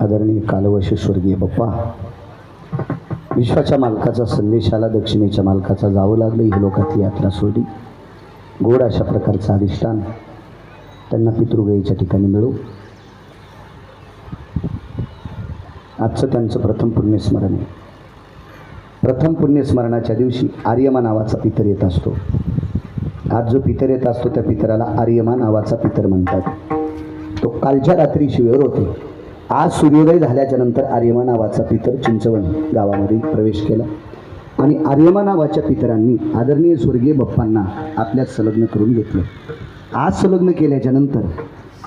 आदरणीय कालवशेश्वर्गीय बाप्पा विश्वाच्या मालकाचा संदेशाला दक्षिणेच्या मालकाचा जावं लागलं ही लोकातली यात्रा सोडली. गोड अशा प्रकारचं अधिष्ठान त्यांना पितृगयीच्या ठिकाणी मिळू आजचं त्यांचं प्रथम पुण्यस्मरण आहे. प्रथम पुण्यस्मरणाच्या दिवशी आर्यमा नावाचा पितर येत असतो. आज जो पितर येत असतो त्या पितराला आर्यमा नावाचा पितर म्हणतात. तो कालच्या रात्री शिवेवर होते. आज सूर्योदय झाल्याच्यानंतर आर्यमा नावाचा पितर चिंचवण गावामध्ये प्रवेश केला. आणि आर्यमा नावाच्या पितरांनी आदरणीय स्वर्गीय बाप्पांना आपल्यात संलग्न करून घेतलं. आज संलग्न केल्याच्यानंतर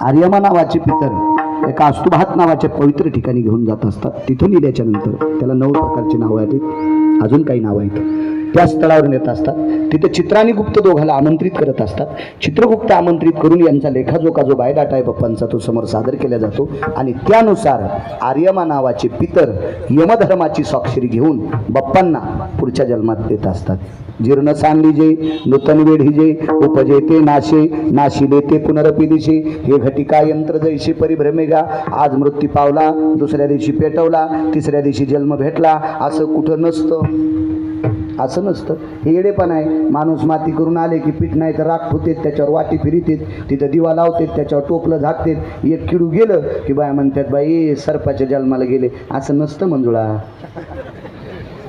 आर्यमा नावाचे पितर एका अस्तुभात नावाच्या पवित्र ठिकाणी घेऊन जात असतात. तिथून नेल्याच्या नंतर त्याला नऊ प्रकारची नावं आहेत. अजून काही नावं आहेत. त्या स्थळावर नेत असतात. तिथे चित्राने गुप्त दोघाला आमंत्रित करत असतात. चित्रगुप्त आमंत्रित करून यांचा लेखाजोखा जो बायदाटा आहे बाप्पांचा तो समोर सादर केला जातो. आणि त्यानुसार आर्यमा नावाचे पितर यमधर्माची स्वाक्षरी घेऊन बाप्पांना पुढच्या जन्मात देत असतात. जीर्ण सांगली जे नूतन वेढी हिजे उपजे ते नाशे नाशिले ते पुनरपी दिशे. हे घटिका यंत्र जैसे परिभ्रमेगा आज मृत्यू पावला दुसऱ्या दिवशी पेटवला तिसऱ्या दिवशी जन्म भेटला. असं कुठं नसतं. असं नसतं. हे येडेपण आहे. माणूस माती करून आले की पीठ नाही तर राख होते त्याच्यावर वाटी फिरितेत तिथं दिवा लावतेत त्याच्यावर टोपलं झाकतेत. एक किडू गेलं की बाय म्हणतात बाई सर्पाच्या जन्माला गेले. असं नसतं मंजुळा.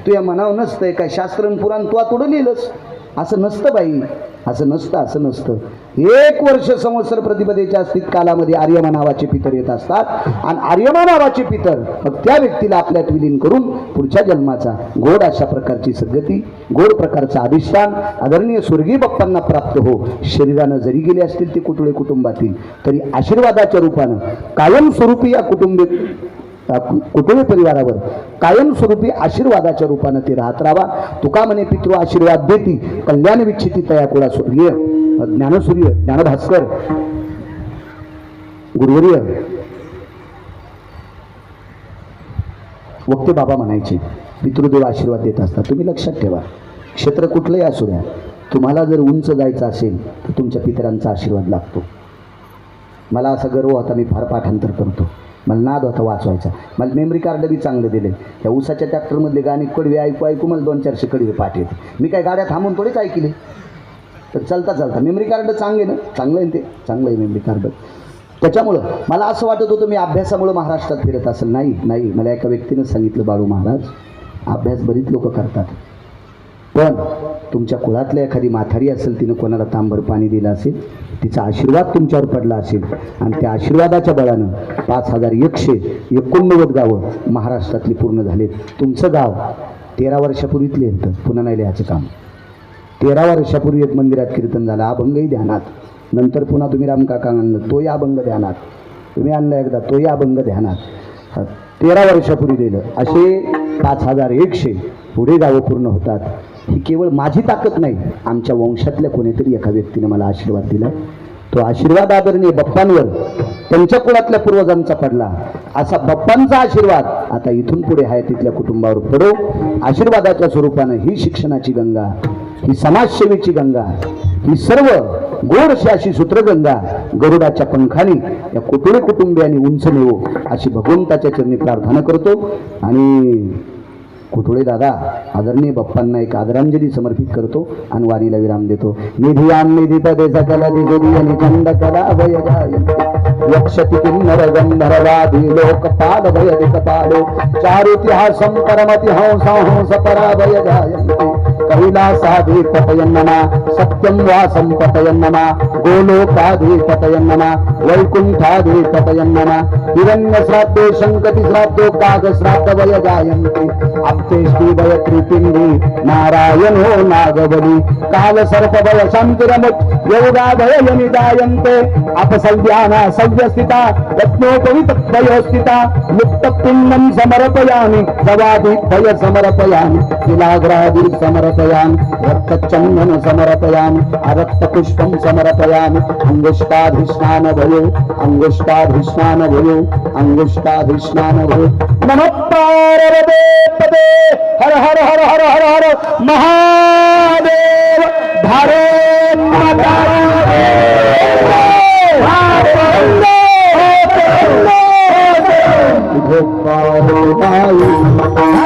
तू या मनावर नसतंय काय? शास्त्र पुराण तू आतोडं लिहिलंस असं नसतं बाई. असं नसतं असं नसतं. एक वर्ष संवत्सर प्रतिपदेच्या स्थित कालामध्ये आर्यमा नावाचे पितर येत असतात. आणि आर्यमा नावाचे पितर मग त्या व्यक्तीला आपल्यात विलीन करून पुढच्या जन्माचा गोड अशा प्रकारची सद्गती गोड प्रकारचा अधिष्ठान आदरणीय स्वर्गीय बाप्पांना प्राप्त हो. शरीरानं जरी गेले असतील ते कुटुळे कुटुंबातील तरी आशीर्वादाच्या रूपानं कायमस्वरूपी या कुटुंबी कुटुंब परिवारावर कायमस्वरूपी आशीर्वादाच्या रूपानं ते राहत राहावा तुका म्हणे पितृ आशीर्वाद देती कल्याण विच्छिती तया कुळा स्वर्गीय ज्ञानसूर्य ज्ञानभास्कर गुरुवर्य वक्ते बाबा म्हणायचे पितृदेव आशीर्वाद देत असतात. तुम्ही लक्षात ठेवा क्षेत्र कुठलंही असू द्या तुम्हाला जर उंच जायचं असेल तर तुमच्या पितरांचा आशीर्वाद लागतो. मला असा गर्व होता मी फार पाठांतर करतो. मला नाद होता वाचवायचा. मला मेमरी कार्ड बी चांगलं दिले. त्या उसाच्या ट्रॅक्टरमधले गाणे कडवे ऐकू ऐकू मला दोन चारशे कडवे पाठ येते. मी काय गाड्या थांबून थोडेच ऐकले? तर चलता चालता. मेमरी कार्ड चांगले ना? चांगलं आहे ते? चांगलं आहे मेमरी कार्ड त्याच्यामुळं मला असं वाटत होतं मी अभ्यासामुळं महाराष्ट्रात फिरत असेल. नाही नाही. मला एका व्यक्तीनं सांगितलं बाळू महाराज अभ्यास बरीच लोक करतात. पण तुमच्या कुळातल्या एखादी माथारी असेल तिनं कोणाला तांबर पाणी दिलं असेल तिचा आशीर्वाद तुमच्यावर पडला असेल आणि त्या आशीर्वादाच्या बळानं पाच हजार एकशे एकोणनव्वद गावं महाराष्ट्रातली पूर्ण झालीत. तुमचं गाव तेरा वर्षापूर्वीतले येतं पुन्हा नाही लिहायचं काम. तेरा वर्षापूर्वी एक मंदिरात कीर्तन झालं अभंगही ध्यानात. नंतर पुन्हा तुम्ही रामकाका आणलं तोही अभंग ध्यानात. तुम्ही आणला एकदा तोही अभंग ध्यानात. तेरा वर्षापूर्वी दिलं असे पाच हजार एकशे पुढे गावं पूर्ण होतात. ही केवळ माझी ताकद नाही आमच्या वंशातल्या कोणीतरी एका व्यक्तीने मला आशीर्वाद दिला. तो आशीर्वाद आदरणीय बाप्पांवर त्यांच्या कुळातल्या पूर्वजांचा पडला. असा बाप्पांचा आशीर्वाद आता इथून पुढे आहे तिथल्या कुटुंबावर पडो. आशीर्वादाच्या स्वरूपानं ही शिक्षणाची गंगा ही समाजसेवेची गंगा ही सर्व गोडशी अशी सूत्रगंगा गरुडाच्या पंखाने या कुटुंबे कुटुंबियांनी उंच नेवो अशी भगवंताच्या चरणी प्रार्थना करतो. आणि कुठुळे दादा आदरणीय बाप्पांना एक आदरांजली समर्पित करतो आणि वारीला विराम देतो. निधी आम निधी पदे सकला दिजोरी आणि खंड कला अभय यक्षति किन्नर गंधर्वादी लोकपाल भय दिकपालो चारुतिहासं परमति हंस हंस पराभय जायन्ते कैलासाधिपतयन्नमा सत्यं वासं पतयन्नमा गोलोकाधिपतयन्नमा वैकुण्ठाधिपतयन्नमा हिरण्यश्राद्धो शङ्कति श्राद्धो कागश्राद्ध वय जायन्ते अप्तेष्टि वय त्रिपिण्डी नारायणो नागबली काल सर्प वय शान्तिरमुत् योगा भय निदायन्ते अपसव्याना सव्यस्थिता रत्नोपवितद्वयोस्थिता मुक्तपिण्डं समर्पयामि भय समर्पयामि शिलाग्रादि समर्पयामि समर्पयामि रक्तचन्दनं समर्पयामि अरक्तपुष्पं समर्पयामि अङ्गुष्टाधिष्ठान भयो अंगुष्टाधिष्ठान भयो अंगुष्टाधिष्ठान भयो मनप्पारवे पदे। हर हर हर हर हर हर। महादेव। भारत माता भारत